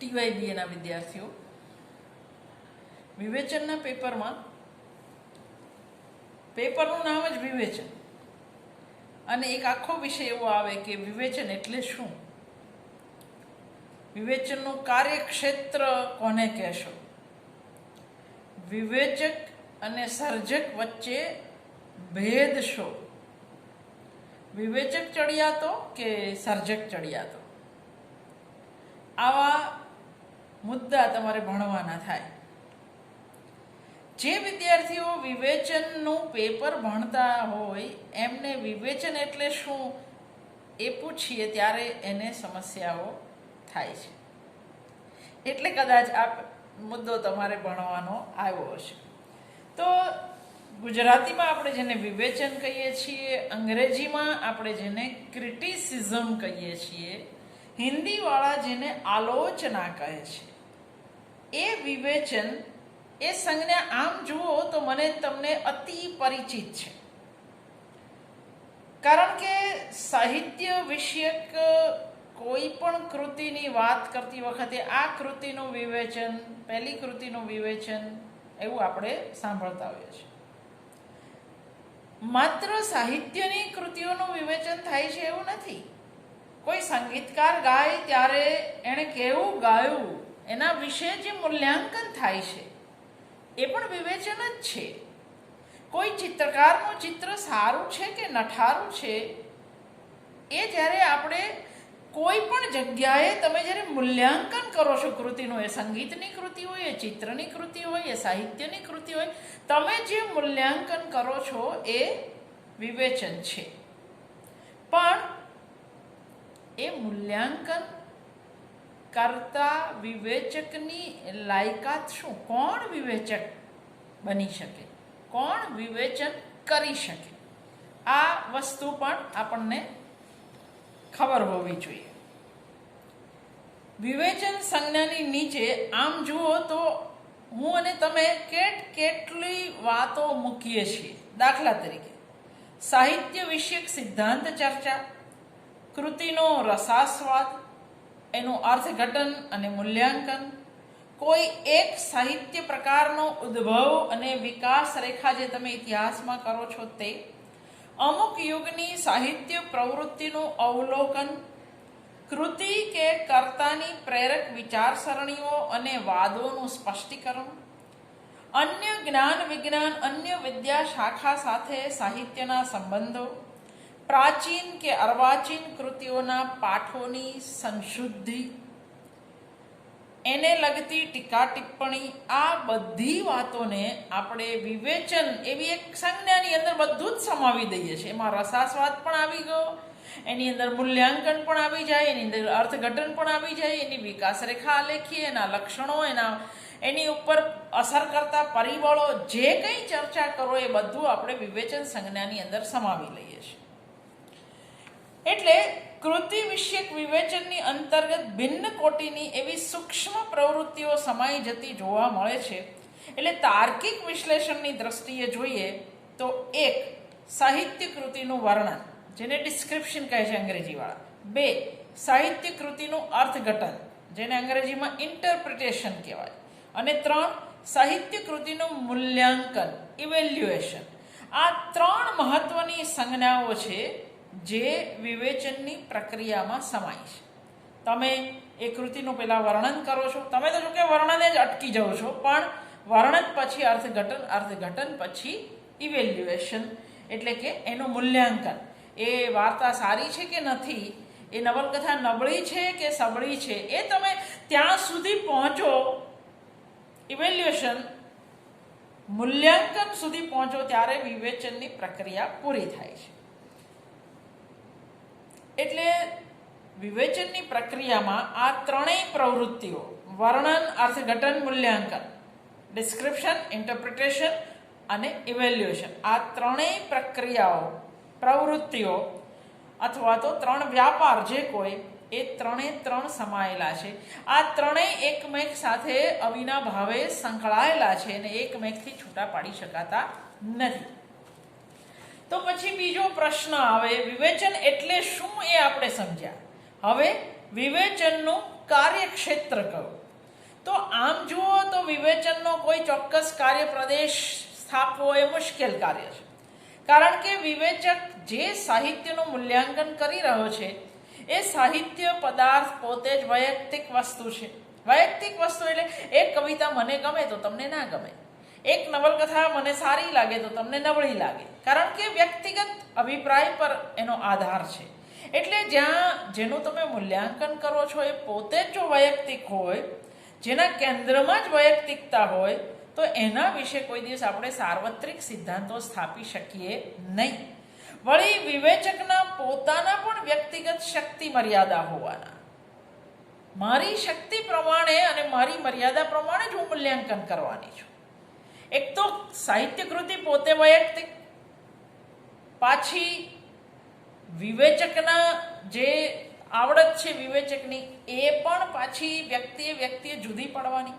ટીવાયબીએના વિદ્યાર્થીઓ. વિવેચનના પેપરમાં, પેપરનું નામ જ વિવેચન. અને એક આખો વિષય એવો આવે કે વિવેચન એટલે શું? વિવેચનનું કાર્યક્ષેત્ર કોને કહેશો? વિવેચક અને સર્જક વચ્ચે ભેદ શો? વિવેચક ચડિયાતો કે સર્જક ચડિયાતો? આવા મુદ્દા તમારે ભણવાના થાય. જે વિદ્યાર્થીઓ વિવેચનનું પેપર ભણતા હોય, એમને વિવેચન એટલે શું એ પૂછીએ ત્યારે એને સમસ્યાઓ થાય છે. એટલે કદાચ આ મુદ્દો તમારે ભણવાનો આવ્યો હશે. તો ગુજરાતીમાં આપણે જેને વિવેચન કહીએ છીએ, અંગ્રેજીમાં આપણે જેને ક્રિટિસિઝમ કહીએ છીએ, હિન્દીવાળા જેને આલોચના કહે છે. એ વિવેચન, એ સંજ્ઞા આમ જુઓ તો મને તમને અતિ પરિચિત છે. કારણ કે સાહિત્ય વિષયક કોઈ પણ કૃતિની વાત કરતી વખતે આ કૃતિનું વિવેચન, પહેલી કૃતિનું વિવેચન એવું આપણે સાંભળતા હોઈએ છીએ. માત્ર સાહિત્યની કૃતિઓનું વિવેચન થાય છે એવું નથી. કોઈ સંગીતકાર ગાય ત્યારે એણે કેવું ગાયું? એના વિશે જે મૂલ્યાંકન થાય છે, એ પણ વિવેચન જ છે. કોઈ ચિત્રકારનું ચિત્ર સારું છે કે નઠારું છે, એ જ્યારે આપણે કોઈ પણ જગ્યાએ તમે જ્યારે મૂલ્યાંકન કરો છો, કૃતિનું એ સંગીતની કૃતિ હોય, એ ચિત્રની કૃતિ હોય, એ સાહિત્યની કૃતિ હોય, તમે જે મૂલ્યાંકન કરો છો, એ વિવેચન છે. પણ એ મૂલ્યાંકન કરતા વિવેચકની લાયકાત શું? કોણ વિવેચક બની શકે? કોણ વિવેચન કરી શકે? આ વસ્તુ પણ આપણને ખબર હોવી જોઈએ. વિવેચન સંજ્ઞાની નીચે આમ જુઓ તો હું અને તમે કેટ કેટલી વાતો મૂકીએ છીએ. દાખલા તરીકે, સાહિત્ય વિષયક સિદ્ધાંત ચર્ચા, કૃતિનો રસાસ્વાદ એનું અર્થઘટન અને મૂલ્યાંકન, કોઈ એક સાહિત્ય પ્રકારનો ઉદ્ભવ અને વિકાસ રેખા જે તમે ઇતિહાસમાં કરો છો તે, અમુક યુગની સાહિત્ય પ્રવૃત્તિનું અવલોકન, કૃતિ કે કર્તાની પ્રેરક વિચારસરણીઓ અને વાદોનું સ્પષ્ટીકરણ, અન્ય જ્ઞાન વિજ્ઞાન અન્ય વિદ્યા શાખા સાથે સાહિત્યના સંબંધો પ્રાચીન કે અર્વાચીન કૃતિઓના પાઠોની સંશુદ્ધિ. એને લગતી ટીકા ટિપ્પણી, આ બધી વાતોને આપણે વિવેચન એવી એક સંજ્ઞાની અંદર બધું જ સમાવી દઈએ છીએ. એમાં રસાસ્વાદ પણ આવી ગયો, એની અંદર મૂલ્યાંકન પણ આવી જાય, એની અંદર અર્થઘટન પણ આવી જાય, એની વિકાસ રેખા એના લક્ષણો, એના, એની ઉપર અસર કરતા પરિબળો, જે કંઈ ચર્ચા કરો, એ બધું આપણે વિવેચન સંજ્ઞાની અંદર સમાવી લઈએ છીએ. એટલે કૃતિ વિષયક વિવેચનની અંતર્ગત ભિન્ન કોટીની એવી સૂક્ષ્મ પ્રવૃત્તિઓ સમાઈ જતી જોવા મળે છે. એટલે તાર્કિક વિશ્લેષણની દ્રષ્ટિએ જોઈએ તો એક, સાહિત્ય કૃતિનું વર્ણન, જેને ડિસ્ક્રિપ્શન કહે છે અંગ્રેજીવાળા. બે, સાહિત્ય કૃતિનું અર્થઘટન, જેને અંગ્રેજીમાં ઇન્ટરપ્રિટેશન કહેવાય. અને ત્રણ, સાહિત્ય કૃતિનું મૂલ્યાંકન ઇવેલ્યુએશન આ ત્રણ મહત્વની સંજ્ઞાઓ છે જે વિવેચનની પ્રક્રિયામાં સમાય છે. તમે એ કૃતિનું પહેલાં વર્ણન કરો છો. તમે તો જો કે વર્ણને જ અટકી જાઓ છો, પણ વર્ણન પછી અર્થઘટન અર્થઘટન પછી ઇવેલ્યુએશન એટલે કે એનું મૂલ્યાંકન. એ વાર્તા સારી છે કે નથી? એ નવલકથા નબળી છે કે સબળી છે? એ તમે ત્યાં સુધી પહોંચો. ઇવેલ્યુએશન મૂલ્યાંકન સુધી પહોંચો ત્યારે વિવેચનની પ્રક્રિયા પૂરી થાય છે. એટલે વિવેચનની પ્રક્રિયામાં આ ત્રણેય પ્રવૃત્તિઓ, વર્ણન, અર્થઘટન, મૂલ્યાંકન ડિસ્ક્રિપ્શન ઇન્ટરપ્રિટેશન અને ઇવેલ્યુએશન આ ત્રણેય પ્રક્રિયાઓ, પ્રવૃત્તિઓ અથવા તો ત્રણ વ્યાપાર જે કોઈ, એ ત્રણે ત્રણ સમાયેલા છે. આ ત્રણેય એકમેક સાથે અવિના ભાવે સંકળાયેલા છે અને એકમેકથી છૂટા પાડી શકાતા નથી. તો પછી બીજો પ્રશ્ન આવે, વિવેચન એટલે શું એ આપણે સમજ્યા. હવે વિવેચનનું કાર્યક્ષેત્ર કહું. તો આમ જુઓ તો વિવેચનનો કોઈ ચોક્કસ કાર્ય પ્રદેશ સ્થાપવો એ મુશ્કેલ કાર્ય છે. કારણ કે વિવેચક જે સાહિત્યનું મૂલ્યાંકન કરી રહ્યો છે, એ સાહિત્ય પદાર્થ પોતે જ વૈયક્તિક વસ્તુ છે. વૈયક્તિક વસ્તુ એટલે એક કવિતા મને ગમે તો તમને ના ગમે. એક નવલકથા મને સારી લાગે તો તમને નબળી લાગે. કારણ કે વ્યક્તિગત અભિપ્રાય પર એનો આધાર છે. એટલે જ્યાં જેનું તમે મૂલ્યાંકન કરો છો એ પોતે જ જો વૈયક્તિક હોય, જેના કેન્દ્રમાં જ વૈયક્તિકતા હોય, તો એના વિશે કોઈ દિવસ આપણે સાર્વત્રિક સિદ્ધાંતો સ્થાપી શકીએ નહીં. વળી વિવેચકના પોતાના પણ વ્યક્તિગત શક્તિ મર્યાદા હોવાના. મારી શક્તિ પ્રમાણે અને મારી મર્યાદા પ્રમાણે જ હું મૂલ્યાંકન કરવાની છું. એક તો સાહિત્ય કૃતિ પોતે વૈયક્તિક, પાછી વિવેચકના જે આવડત છે વિવેચકની, એ પણ પાછી વ્યક્તિએ વ્યક્તિએ જુદી પડવાની.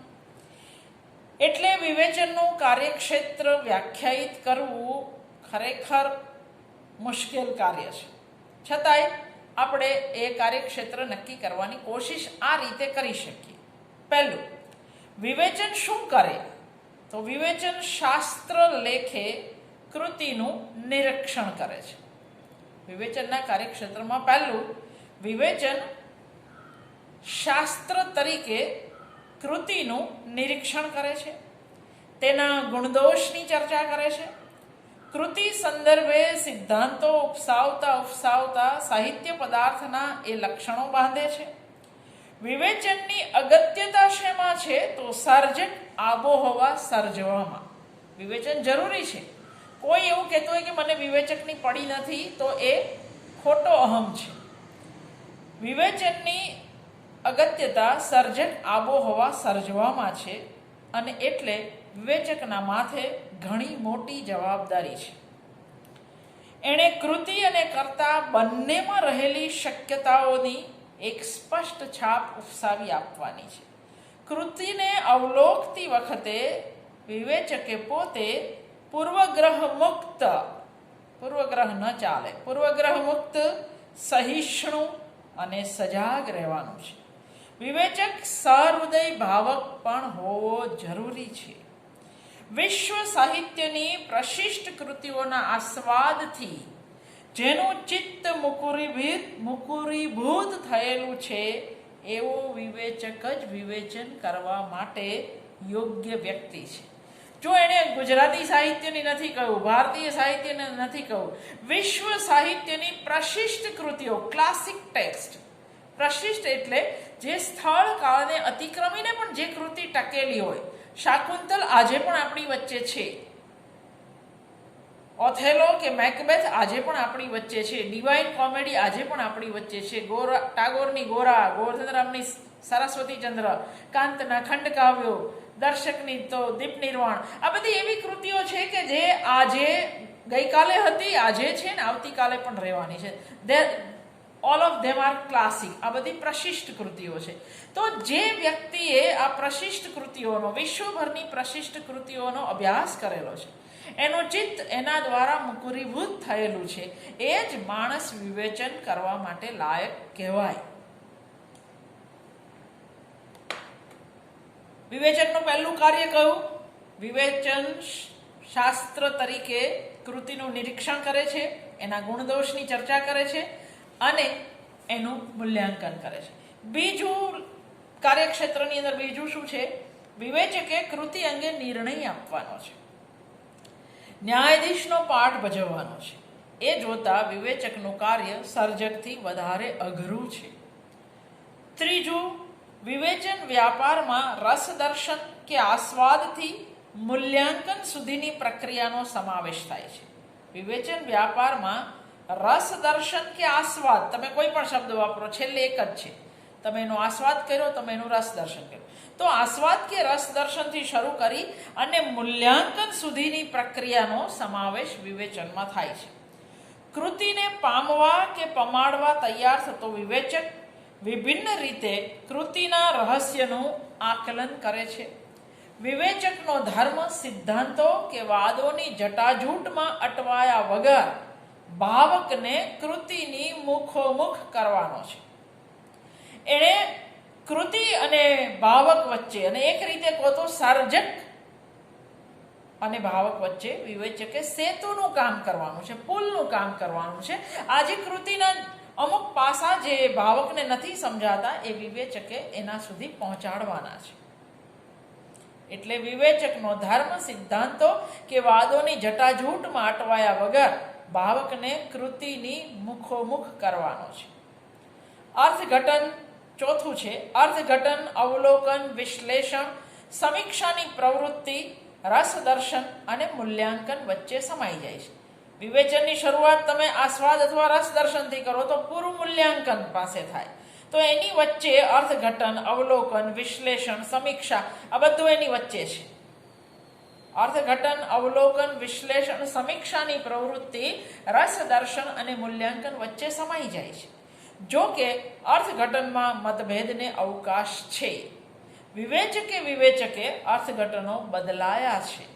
એટલે વિવેચનનું કાર્યક્ષેત્ર વ્યાખ્યાયિત કરવું ખરેખર મુશ્કેલ કાર્ય છે. છતાંય આપણે એ કાર્યક્ષેત્ર નક્કી કરવાની કોશિશ આ રીતે કરી શકીએ. પહેલું, વિવેચન શું કરે? તો વિવેચન શાસ્ત્ર લેખે કૃતિનું નિરીક્ષણ કરે છે. વિવેચનના કાર્યક્ષેત્રમાં પહેલું, વિવેચન શાસ્ત્ર તરીકે કૃતિનું નિરીક્ષણ કરે છે. તેના ગુણદોષની ચર્ચા કરે છે. કૃતિ સંદર્ભે સિદ્ધાંતો ઉપસાવતા ઉપસાવતા સાહિત્ય પદાર્થના એ લક્ષણો બાંધે છે. વિવેચનની અગત્યતા શેમાં છે તો સર્જક આબોહવા સર્જવામાં. વિવેચન જરૂરી છે. કોઈ એવું કહેતું હોય કે મને વિવેચકની પડી નથી, તો એ ખોટો અહમ છે. વિવેચનની અગત્યતા સર્જક આબોહવા સર્જવામાં છે અને એટલે વિવેચકના માથે ઘણી મોટી જવાબદારી છે. એણે કૃતિ અને કર્તા બંનેમાં રહેલી શક્યતાઓની એક સ્પષ્ટ છાપ ઉપસાવી આપવાની છે. કૃતિને અવલોકતી વખતે વિવેચકે પોતે પૂર્વગ્રહ મુક્ત, પૂર્વગ્રહ ન ચાલે, પૂર્વગ્રહ મુક્ત, સહિષ્ણુ અને સજાગ રહેવાનું છે. વિવેચક સહૃદય ભાવક પણ હોવો જરૂરી છે. વિશ્વ સાહિત્યની પ્રશિષ્ટ કૃતિઓના આસ્વાદથી જેનું ચિત્ત મુકુરીભૂત મુકુરીભૂત થયેલું છે, એવો વિવેચક જ વિવેચન કરવા માટે યોગ્ય વ્યક્તિ છે. જો એણે ગુજરાતી સાહિત્યની નથી કહ્યું, ભારતીય સાહિત્યને નથી કહ્યું, વિશ્વ સાહિત્યની પ્રશિષ્ટ કૃતિઓ ક્લાસિક ટેક્સ્ટ પ્રશિષ્ટ એટલે જે સ્થળ કાળને અતિક્રમીને પણ જે કૃતિ ટકેલી હોય. શાકુંતલ આજે પણ આપણી વચ્ચે છે. ઓથેલો કે મેકબેથ આજે પણ આપણી વચ્ચે છે. ડિવાઇન કોમેડી આજે પણ આપણી વચ્ચે છે. ગોરા, ટાગોરની ગોરા ગોવર્ધનરામની સરસ્વતી ચંદ્ર, કાંતના ખંડકાવ્યો, દર્શકની તો દીપ નિર્વાણ. આ બધી એવી કૃતિઓ છે કે જે આજે ગઈકાલે હતી, આજે છે ને આવતીકાલે પણ રહેવાની છે. There all of them are classic આ બધી પ્રશિષ્ટ કૃતિઓ છે. તો જે વ્યક્તિએ આ પ્રશિષ્ટ કૃતિઓનો, વિશ્વભરની પ્રશિષ્ટ કૃતિઓનો અભ્યાસ કરેલો છે એનું ચિત્ત એના દ્વારા મુકુરીભૂત થયેલું છે. એ જ માણસ વિવેચન કરવા માટે લાયક કહેવાય. વિવેચનનું પહેલું કાર્ય કયું? વિવેચન શાસ્ત્ર તરીકે કૃતિનું નિરીક્ષણ કરે છે, એના ગુણદોષની ચર્ચા કરે છે અને એનું મૂલ્યાંકન કરે છે. બીજું કાર્યક્ષેત્રની અંદર બીજું શું છે? વિવેચકે કૃતિ અંગે નિર્ણય આપવાનો છે. ન્યાયાધીશનો પાઠ ભજવવાનો છે. એ જોતા વિવેચકનું કાર્ય સર્જકથી વધારે અઘરું છે. ત્રીજું, વિવેચન વ્યાપારમાં રસદર્શન કે આસ્વાદથી મૂલ્યાંકન સુધીની પ્રક્રિયાનો સમાવેશ થાય છે. વિવેચન વ્યાપારમાં રસદર્શન કે આસ્વાદ, તમે કોઈ પણ શબ્દ વાપરો, છેલ્લે એક જ છે. તમે એનો આસ્વાદ કર્યો, તમે એનું રસદર્શન કર્યું. તો આસ્વાદ કે રસ દર્શનથી શરૂ કરી અને મૂલ્યાંકન સુધીની પ્રક્રિયાનો સમાવેશ વિવેચનમાં થાય છે. કૃતિને પામવા કે પમાડવા તૈયાર થતો વિવેચક વિભિન્ન રીતે કૃતિના રહસ્યનું આકલન કરે છે. વિવેચકનો ધર્મ સિદ્ધાંતો કે વાદોની જટાજૂટમાં અટવાયા વગર ભાવકને કૃતિની મુખોમુખ કરવાનો છે. એણે અને ભાવક વચ્ચે, અને એક રીતે કહો તો સર્જક અને ભાવક વચ્ચે વિવેચકે સેતુનું કામ કરવાનું છે, પુલનું કામ કરવાનું છે. આજે કૃતિના અમુક પાસા જે ભાવકને નથી સમજાતા, એ વિવેચકે એના સુધી પહોંચાડવાના છે. એટલે વિવેચકનો ધર્મ, સિદ્ધાંતો કે વાદોની જટાજૂટમાં અટવાયા વગર ભાવકને કૃતિની મુખોમુખ કરવાનો છે. અર્થઘટન ચોથું છે, અર્થઘટન, અવલોકન, વિશ્લેષણ, સમીક્ષાની પ્રવૃત્તિ રસદર્શન અને મૂલ્યાંકન વચ્ચે સમાઈ જાય છે. વિવેચનની શરૂઆત તમે આસ્વાદ અથવા રસદર્શનથી કરો તો પૂરું મૂલ્યાંકન પાસે થાય. તો એની વચ્ચે અર્થઘટન, અવલોકન, વિશ્લેષણ, સમીક્ષા, આ બધું એની વચ્ચે છે. અર્થઘટન, અવલોકન, વિશ્લેષણ, સમીક્ષાની પ્રવૃત્તિ, રસ દર્શન અને મૂલ્યાંકન વચ્ચે સમાઈ જાય છે. જો કે અર્થઘટનમાં મતભેદને અવકાશ છે. વિવેચકે વિવેચકે અર્થઘટનો બદલાયા છે.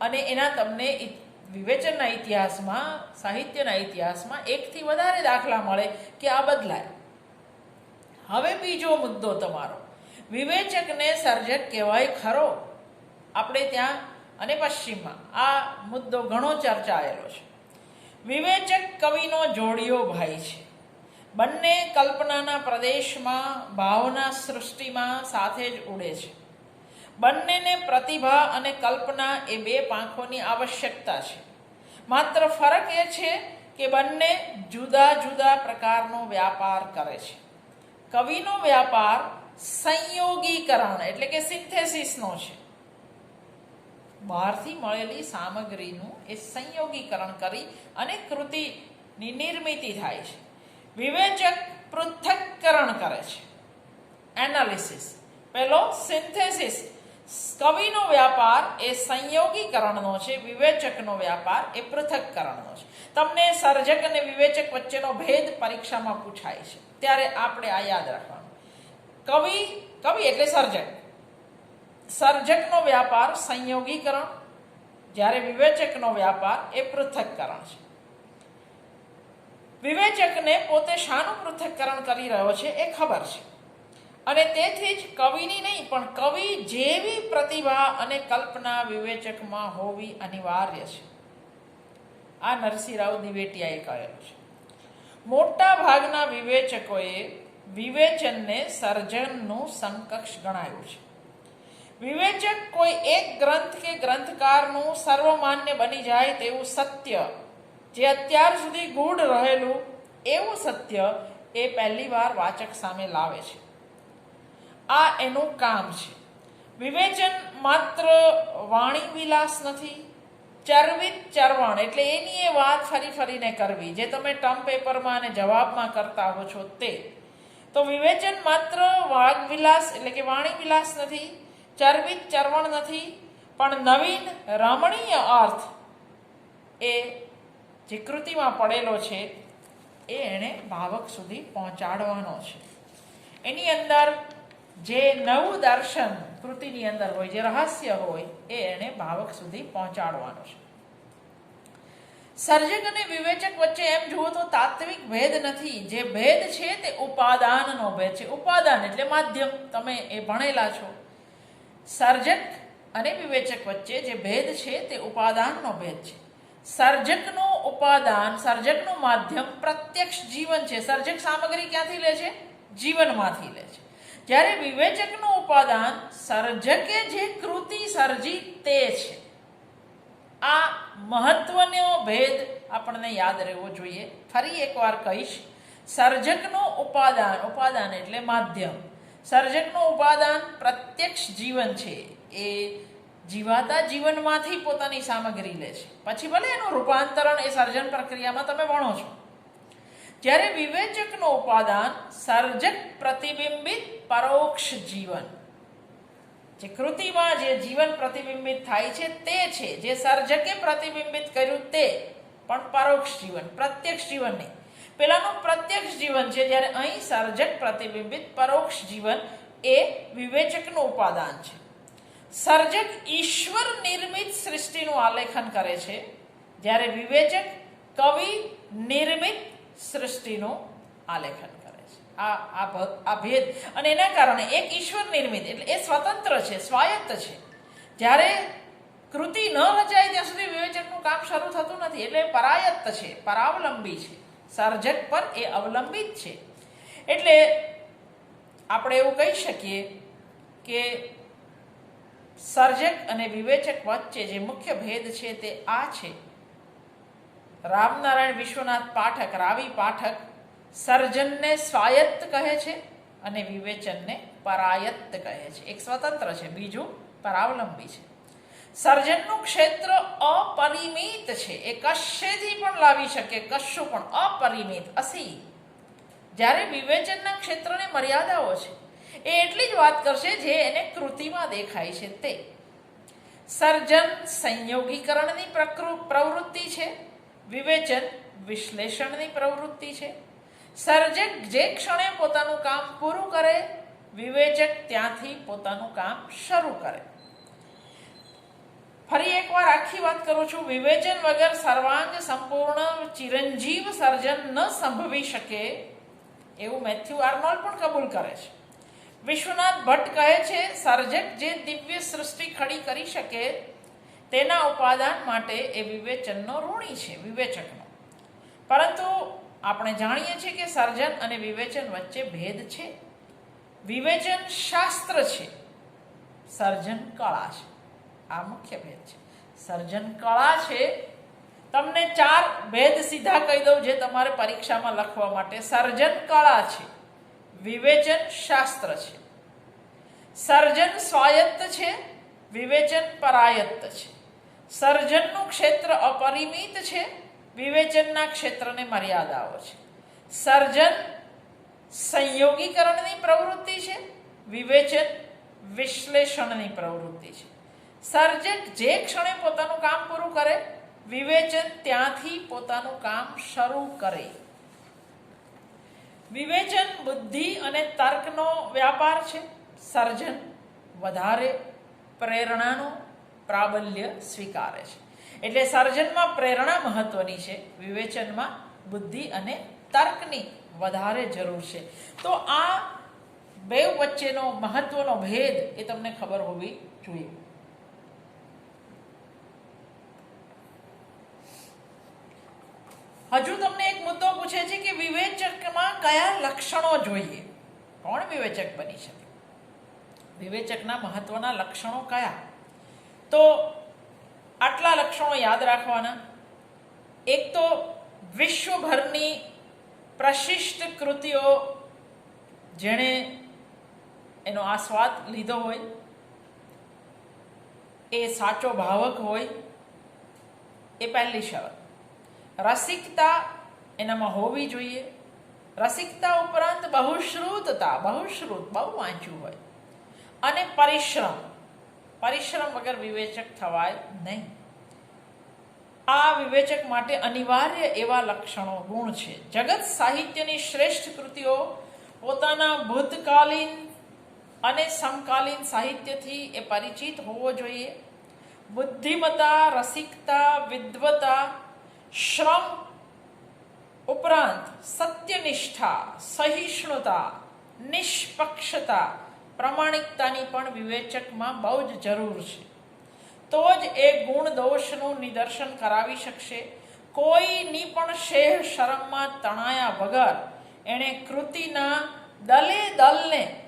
અને એના તમને વિવેચનના ઇતિહાસમાં, સાહિત્યના ઇતિહાસમાં એકથી વધારે દાખલા મળે કે આ બદલાય. હવે બીજો મુદ્દો તમારો. વિવેચકને સર્જક કહેવાય ખરો. આપણે ત્યાં અને પશ્ચિમમાં આ મુદ્દો ઘણો ચર્ચાયેલો છે. વિવેચક કવિનો જોડિયો ભાઈ છે. બંને કલ્પનાના પ્રદેશમાં, ભાવના સૃષ્ટિમાં સાથે જ ઉડે છે. બંનેને પ્રતિભા અને કલ્પના એ બે પાંખોની આવશ્યકતા છે. માત્ર ફરક એ છે કે બંને જુદા જુદા પ્રકારનો વ્યાપાર કરે છે. કવિનો વ્યાપાર સંયોગીકરણ એટલે કે સિન્થેસિસનો છે. બહારથી મળેલી સામગ્રીનું એ સંયોગીકરણ કરી અને કૃતિની નિર્મિતિ થાય છે. વિવેચક પૃથક્કરણ કરે છે. એનાલિસિસ પહેલો સિન્થેસિસ કવિનો વ્યાપાર એ સંયોગીકરણનો છે, વિવેચકનો વ્યાપાર એ પૃથક્કરણનો છે. તમને સર્જક અને વિવેચક વચ્ચેનો ભેદ પરીક્ષામાં પૂછાય છે. ત્યારે આપણે આ યાદ રાખવાનું. કવિ કવિ એટલે સર્જક. સર્જકનો વ્યાપાર સંયોગીકરણ. જ્યારે વિવેચકનો વ્યાપાર એ પૃથક્કરણ છે. વિવેચકને પોતે શાનું પૃથક્કરણ કરી રહ્યો છે એ ખબર છે. અને તેથી જ કવિની નહીં, પણ કવિ જેવી પ્રતિભા અને કલ્પના વિવેચકમાં હોવી અનિવાર્ય છે. આ નરસિંહરાવ દિવેટિયાએ કહેલું છે. મોટા ભાગના વિવેચકોએ વિવેચનને સર્જનનું સમકક્ષ ગણાયું છે. વિવેચક કોઈ એક ગ્રંથ કે ગ્રંથકારનું સર્વમાન્ય બની જાય તેવું સત્ય જે અત્યાર સુધી ગૂઢ રહેલું એવું સત્ય એ પહેલી વાર વાચક સામે લાવે છે. આ એનું કામ છે. વિવેચન માત્ર વાણી વિલાસ નથી, ચરવિત ચરવણ એટલે એની એ વાત ફરી ફરીને કરવી, જે તમે ટર્મ પેપરમાં અને જવાબમાં કરતા હો છો તે. તો વિવેચન માત્ર વાગ વિલાસ એટલે કે વાણી વિલાસ નથી, ચરવિત ચરવણ નથી, પણ નવીન રમણીય અર્થ એ જે કૃતિમાં પડેલો છે, એ એણે ભાવક સુધી પહોંચાડવાનો છે. એની અંદર જે નવું દર્શન કૃતિની અંદર હોય, જે રહસ્ય હોય, એ એણે ભાવક સુધી પહોંચાડવાનો છે. સર્જક અને વિવેચક વચ્ચે એમ જુઓ તો તાત્વિક ભેદ નથી. જે ભેદ છે તે ઉપાદાનનો ભેદ છે. ઉપાદાન એટલે માધ્યમ. તમે એ ભણેલા છો. સર્જક અને વિવેચક વચ્ચે જે ભેદ છે તે ઉપાદાનનો ભેદ છે. સર્જકનો ઉપાદાન, સર્જકનું માધ્યમ પ્રત્યક્ષ જીવન છે. સર્જક સામગ્રી ક્યાંથી લે છે? જીવનમાંથી લે છે. જ્યારે વિવેચકનું ઉપાદાન સર્જકે જે કૃતિ સર્જી તે છે. આ મહત્વનો ભેદ આપણને યાદ રહેવો જોઈએ. ફરી એકવાર કહીશ, સર્જકનું ઉપાદાન ઉપાદાન એટલે માધ્યમ. સર્જકનું ઉપાદાન પ્રત્યક્ષ જીવન છે. એ જીવાતા જીવનમાંથી પોતાની સામગ્રી લે છે. પછી ભલે એનું રૂપાંતરણ એ સર્જન પ્રક્રિયામાં તમે ભણો છો. જ્યારે વિવેચકનું ઉપાદાન સર્જક પ્રતિબિંબિત પરોક્ષ જીવન, જે કૃતિમાં જે જીવન પ્રતિબિંબિત થાય છે તે છે, જે સર્જકે પ્રતિબિંબિત કર્યું તે, પણ પરોક્ષ જીવન, પ્રત્યક્ષ જીવન નહીં. પેલાનું પ્રત્યક્ષ જીવન છે જ્યારે અહીં સર્જક પ્રતિબિંબિત પરોક્ષ જીવન એ વિવેચકનું ઉપાદાન છે. સર્જક ઈશ્વર નિર્મિત સૃષ્ટિનું આલેખન કરે છે, જ્યારે વિવેચક કવિ નિર્મિત સૃષ્ટિનું આલેખન કરે છે. આ આ ભેદ. અને એના કારણે એક ઈશ્વર નિર્મિત, એટલે એ સ્વતંત્ર છે, સ્વાયત્ત છે. જ્યારે કૃતિ ન રચાય ત્યાં સુધી વિવેચકનું કામ શરૂ થતું નથી, એટલે પરાયત્ત છે, પરાવલંબી છે. સર્જક પર એ અવલંબિત છે. એટલે આપણે એવું કહી શકીએ કે સર્જક અને વિવેચક વચ્ચે જે મુખ્ય ભેદ છે તે આ છે. રામનારાયણ વિશ્વનાથ પાઠક, રાવી પાઠક સર્જનને સ્વાયત્ત કહે છે અને વિવેચનને પરાયત્ત કહે છે. એક સ્વતંત્ર છે, બીજું પરાવલંબી છે. સર્જનનું ક્ષેત્ર અપરિમિત છે. એ કશેથી પણ લાવી શકે, કશું પણ અપરિમિત. અસી, જ્યારે વિવેચનના ક્ષેત્રને મર્યાદાઓ છે એ એટલી જ વાત કરશે જે એને કૃતિમાં દેખાય છે તે. સર્જન સંયોગીકરણની પ્રવૃત્તિ છે. વિવેચન વિશ્લેષણની પ્રવૃત્તિ છે. સર્જક જે ક્ષણે પોતાનું કામ પૂરું કરે, વિવેચક ત્યાંથી પોતાનું કામ શરૂ કરે. ફરી એકવાર આખી વાત કરું છું. વિવેચન વગર સર્વાંગ સંપૂર્ણ ચિરંજીવ સર્જન ન સંભવી શકે એવું મેથ્યુ આર્નોલ્ડ પણ કબૂલ કરે છે. વિશ્વનાથ ભટ્ટ કહે છે, સર્જક જે દિવ્ય સૃષ્ટિ ખડી કરી શકે, તેના ઉપાદાન માટે એ વિવેચનનો ઋણી છે, વિવેચકનો. પરંતુ આપણે જાણીએ છીએ કે સર્જન અને વિવેચન વચ્ચે ભેદ છે. વિવેચન શાસ્ત્ર છે. સર્જન કળા છે. આ મુખ્ય ભેદ છે. સર્જન કળા છે. તમને ચાર ભેદ સીધા કહી દઉં, જે તમારે પરીક્ષામાં લખવા માટે. સર્જન કળા છે. વિવેચન શાસ્ત્ર છે. સર્જન સ્વાયત્ત છે, વિવેચન પરાયત્ત છે. સર્જનનું ક્ષેત્ર અપરિમિત છે, વિવેચનના ક્ષેત્રને મર્યાદાઓ છે. સર્જન સંયોગીકરણની પ્રવૃત્તિ છે, વિવેચન વિશ્લેષણની પ્રવૃત્તિ છે. સર્જક જે ક્ષણે પોતાનું કામ પૂરું કરે, વિવેચન ત્યાંથી પોતાનું કામ શરૂ કરે. વિવેચન, બુદ્ધિ અને તર્કનો વ્યાપાર છે. સર્જન વધારે પ્રેરણાનો પ્રાબલ્ય સ્વીકારે છે. એટલે સર્જનમાં પ્રેરણા મહત્વની છે. વિવેચનમાં બુદ્ધિ અને તર્કની વધારે જરૂર છે. તો આ બે વચ્ચેનો મહત્વનો ભેદ એ તમને ખબર હોવી જોઈએ. હજુ તમને એક મુદ્દો પૂછે છે કે વિવેચકમાં કયા લક્ષણો જોઈએ? કોણ વિવેચક બની શકે? વિવેચકના મહત્વના લક્ષણો કયા? તો આટલા લક્ષણો યાદ રાખવાના. એક તો વિશ્વભરની પ્રશિષ્ટ કૃતિઓ જેણે એનો આસ્વાદ લીધો હોય, એ સાચો ભાવક હોય, એ પહેલી શરત. રસિકતા એનામાં હોવી જોઈએ. રસિકતા ઉપરાંત બહુશ્રુતતા, બહુશ્રુત, બહુ વાંચ્યું હોય. અને પરિશ્રમ. પરિશ્રમ વગર વિવેચક થવાય નહીં. આ વિવેચક માટે અનિવાર્ય એવા લક્ષણો, ગુણ છે. જગત સાહિત્યની શ્રેષ્ઠ કૃતિઓ પોતાના ભૂતકાલીન અને સમકાલીન સાહિત્યથી એ પરિચિત હોવો જોઈએ. બુદ્ધિમતા રસિકતા વિદ્વતા શ્રમ ઉપરાંત સત્યનિષ્ઠા, સહિષ્ણુતા, નિષ્પક્ષતા, પ્રમાણિકતાની પણ વિવેચકમાં બહુ જ જરૂર છે. તો જ એ ગુણ દોષનું નિદર્શન કરાવી શકશે. કોઈની પણ શેહ શરમમાં તણાયા વગર એણે કૃતિના દલે દલને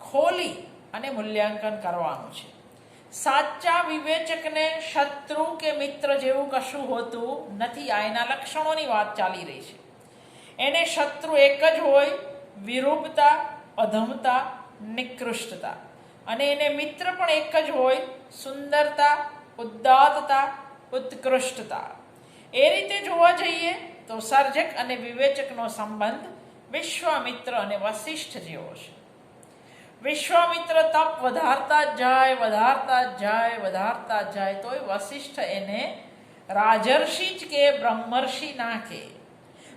ખોલી અને મૂલ્યાંકન કરવાનું છે. સાચા વિવેચકને શત્રુ કે મિત્ર જેવું કશું હોતું નથી. આ એના લક્ષણોની વાત ચાલી રહી છે. એને શત્રુ એક જ હોય, વિરૂપતા, અધમતા, નિકૃષ્ટતા. અને એને મિત્ર પણ એક જ હોય, સુંદરતા ઉદાત્તતા ઉત્કૃષ્ટતા. એ રીતે જોવા જઈએ તો સર્જક અને વિવેચકનો સંબંધ વિશ્વામિત્ર અને વશિષ્ઠ જેવો છે. વિશ્વામિત્ર તપ વધારતા જાય વધારતા જાય વધારતા જાય, તોય વશિષ્ઠ એને રાજર્ષિ જ કે બ્રહ્મર્ષિ ના કે.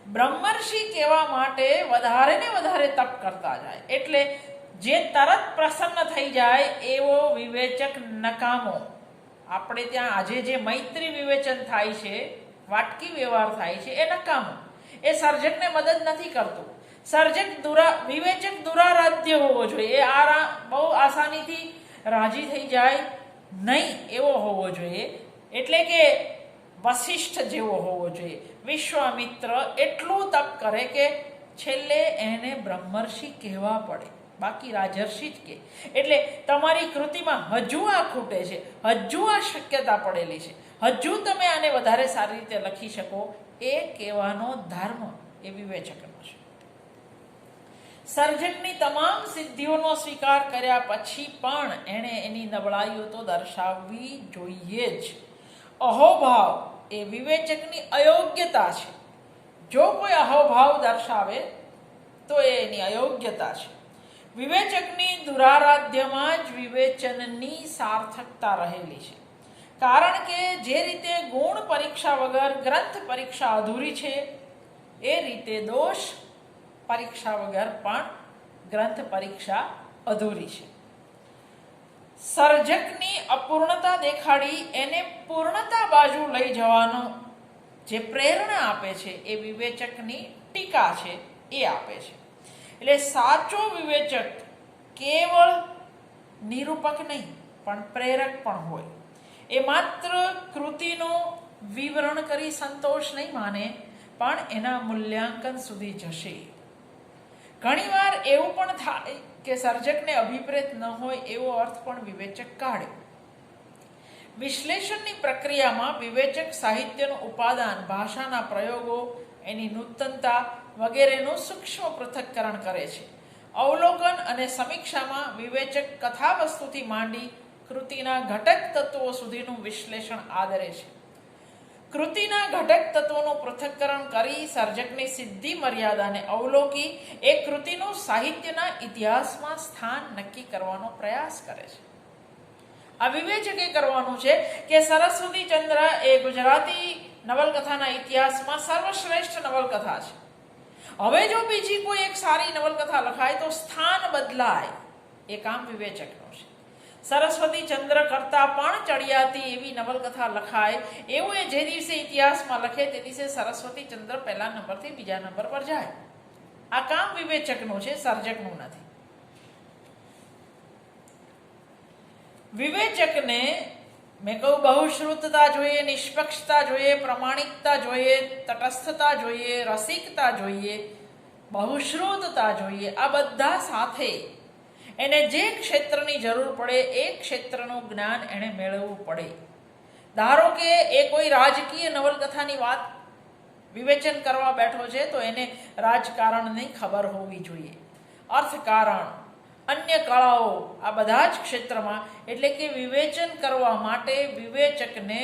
બ્રહ્મર્ષિ કહેવા માટે વધારે ને વધારે તપ કરતા જાય. એટલે જે તરત પ્રસન્ન થઈ જાય, એવો વિવેચક નકામો. આપણે ત્યાં આજે જે મૈત્રી વિવેચન થાય છે, વાટકી વ્યવહાર થાય છે, એ નકામો. એ સર્જકને મદદ નથી કરતું. સર્જક દુરા વિવેચક દુરારાધ્ય હોવો જોઈએ. આ બહુ આસાનીથી રાજી થઈ જાય નહીં એવો હોવો જોઈએ. એટલે કે વશિષ્ઠ જેવો હોવો જોઈએ. વિશ્વામિત્ર એટલું તપ કરે કે છેલ્લે એને બ્રહ્મર્ષિ કહેવા પડે. બાકી રાજર્ષિ જ કે. એટલે તમારી કૃતિમાં હજુ આ ખૂટે છે. હજુ આ શક્યતા પડેલી છે. હજુ તમે આને વધારે સારી રીતે લખી શકો. એ કહેવાનો ધર્મ એ વિવેચકનો છે. સર્જકની તમામ સિદ્ધિઓનો સ્વીકાર કર્યા પછી પણ એણે એની નબળાઈઓ તો દર્શાવવી જોઈએ જ. અહોભાવ એ વિવેચકની અયોગ્યતા છે. જો કોઈ અહોભાવ દર્શાવે, તો એ એની અયોગ્યતા છે. વિવેચકની દુરારાધ્યમાં જ વિવેચનની સાર્થકતા રહેલી છે. કારણ કે જે રીતે ગુણ પરીક્ષા વગર ગ્રંથ પરીક્ષા અધૂરી છે, એ રીતે દોષ પરીક્ષા વગર પણ ગ્રંથ પરીક્ષા અધૂરી છે. સર્જકની અપૂર્ણતા દેખાડી એને પૂર્ણતા બાજુ લઈ જવાનો જે પ્રેરણા આપે છે એ વિવેચકની ટીકા છે, એ આપે છે. એટલે સાચો વિવેચક કેવળ નિરૂપક નહીં, પણ પ્રેરક પણ હોય. એ માત્ર કૃતિનું વિવરણ કરી સંતોષ નહીં માને, પણ એના મૂલ્યાંકન સુધી જશે. ઘણીવાર એવું પણ થાય કે સર્જકને અભિપ્રેત ન હોય એવો અર્થ પણ વિવેચક કાઢે. વિશ્લેષણની પ્રક્રિયામાં વિવેચક સાહિત્યનું ઉપાદાન, ભાષાના પ્રયોગો, એની નૂતનતા વગેરેનું સૂક્ષ્મ પૃથક્કરણ કરે છે. અવલોકન અને સમીક્ષામાં વિવેચક કથાવસ્તુથી માંડી કૃતિના ઘટક તત્વો સુધીનું વિશ્લેષણ આદરે છે. કૃતિના ઘટક તત્વોનું પૃથક્કરણ કરી સર્જકની સિદ્ધિ મર્યાદાને અવલોકી એ કૃતિનું સાહિત્યના ઇતિહાસમાં સ્થાન નક્કી કરવાનો પ્રયાસ કરે છે. આ વિવેચકે કરવાનું છે કે સરસ્વતી ચંદ્ર એ ગુજરાતી નવલકથાના ઇતિહાસમાં સર્વશ્રેષ્ઠ નવલકથા છે. હવે જો બીજી કોઈ એક સારી નવલકથા લખાય તો સ્થાન બદલાય એ કામ વિવેચકનું છે. સરસ્વતી ચંદ્ર કરતા પણ ચડિયાતી એવી નવલકથા લખાય. એવું એ જે દિવસે ઇતિહાસમાં લખે તે દિવસે સરસ્વતી ચંદ્ર પહેલા નંબરથી બીજા નંબર પર જાય. આ કામ વિવેચકનું છે, સર્જકનું નથી. વિવેચકને મેં કહું બહુશ્રુતતા જોઈએ, નિષ્પક્ષતા જોઈએ, પ્રમાણિકતા જોઈએ, તટસ્થતા જોઈએ, રસિકતા જોઈએ, બહુશ્રુતતા જોઈએ, આ બધા સાથે એને જે ક્ષેત્રની જરૂર પડે એ ક્ષેત્રનું જ્ઞાન એણે મેળવવું પડે. ધારો કે એ કોઈ રાજકીય નવલકથાની વાત વિવેચન કરવા બેઠો છે, તો એને રાજકારણની ખબર હોવી જોઈએ. અર્થકારણ, અન્ય કળાઓ, આ બધા જ ક્ષેત્રમાં એટલે કે વિવેચન કરવા માટે વિવેચકને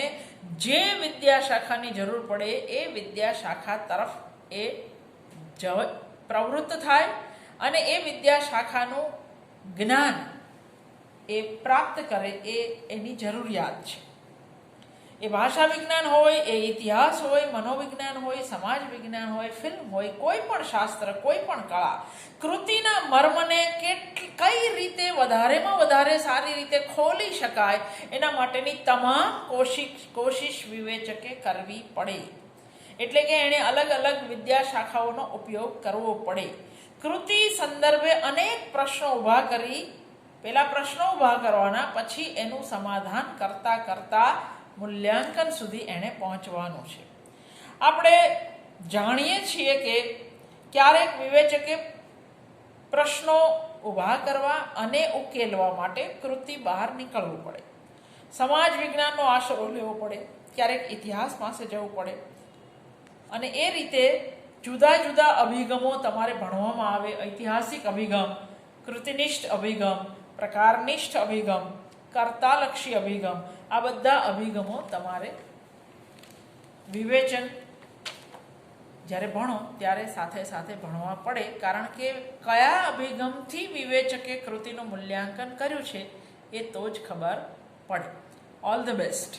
જે વિદ્યાશાખાની જરૂર પડે એ વિદ્યાશાખા તરફ એ જ પ્રવૃત્ત થાય અને એ વિદ્યાશાખાનું જ્ઞાન એ પ્રાપ્ત કરે એ એની જરૂરિયાત છે. એ ભાષા વિજ્ઞાન હોય, એ ઇતિહાસ હોય, મનોવિજ્ઞાન હોય, સમાજ વિજ્ઞાન હોય ફિલ્મ હોય, કોઈ પણ શાસ્ત્ર, કોઈ પણ કળા, કૃતિના મર્મને કેટલી, કઈ રીતે વધારેમાં વધારે સારી રીતે ખોલી શકાય એના માટેની તમામ કોશિશ કોશિશ વિવેચકે કરવી પડે. એટલે કે એણે અલગ અલગ વિદ્યા શાખાઓનો ઉપયોગ કરવો પડે. કૃતિ સંદર્ભે અનેક પ્રશ્નો ઊભા કરી. પેલા પ્રશ્નો ઊભા કરવાના, પછી એનું સમાધાન કરતા કરતા મૂલ્યાંકન સુધી એણે પહોંચવાનું છે. આપણે જાણીએ છીએ કે ક્યારેક વિવેચકે પ્રશ્નો ઊભા કરવા અને ઉકેલવા માટે કૃતિ બહાર નીકળવું પડે. સમાજ વિજ્ઞાનનો આશરો લેવો પડે. ક્યારેક ઇતિહાસ પાસે જવું પડે. અને એ રીતે જુદા જુદા અભિગમો તમારે ભણવામાં આવે, ઐતિહાસિક અભિગમ, કૃતિનિષ્ઠ અભિગમ, પ્રકારનિષ્ઠ અભિગમ, કર્તાલક્ષી અભિગમ, આ બધા અભિગમો તમારે વિવેચન જ્યારે ભણો ત્યારે સાથે સાથે ભણવા પડે, કારણ કે કયા અભિગમથી વિવેચકે કૃતિનું મૂલ્યાંકન કર્યું છે એ તો જ ખબર પડે. All the best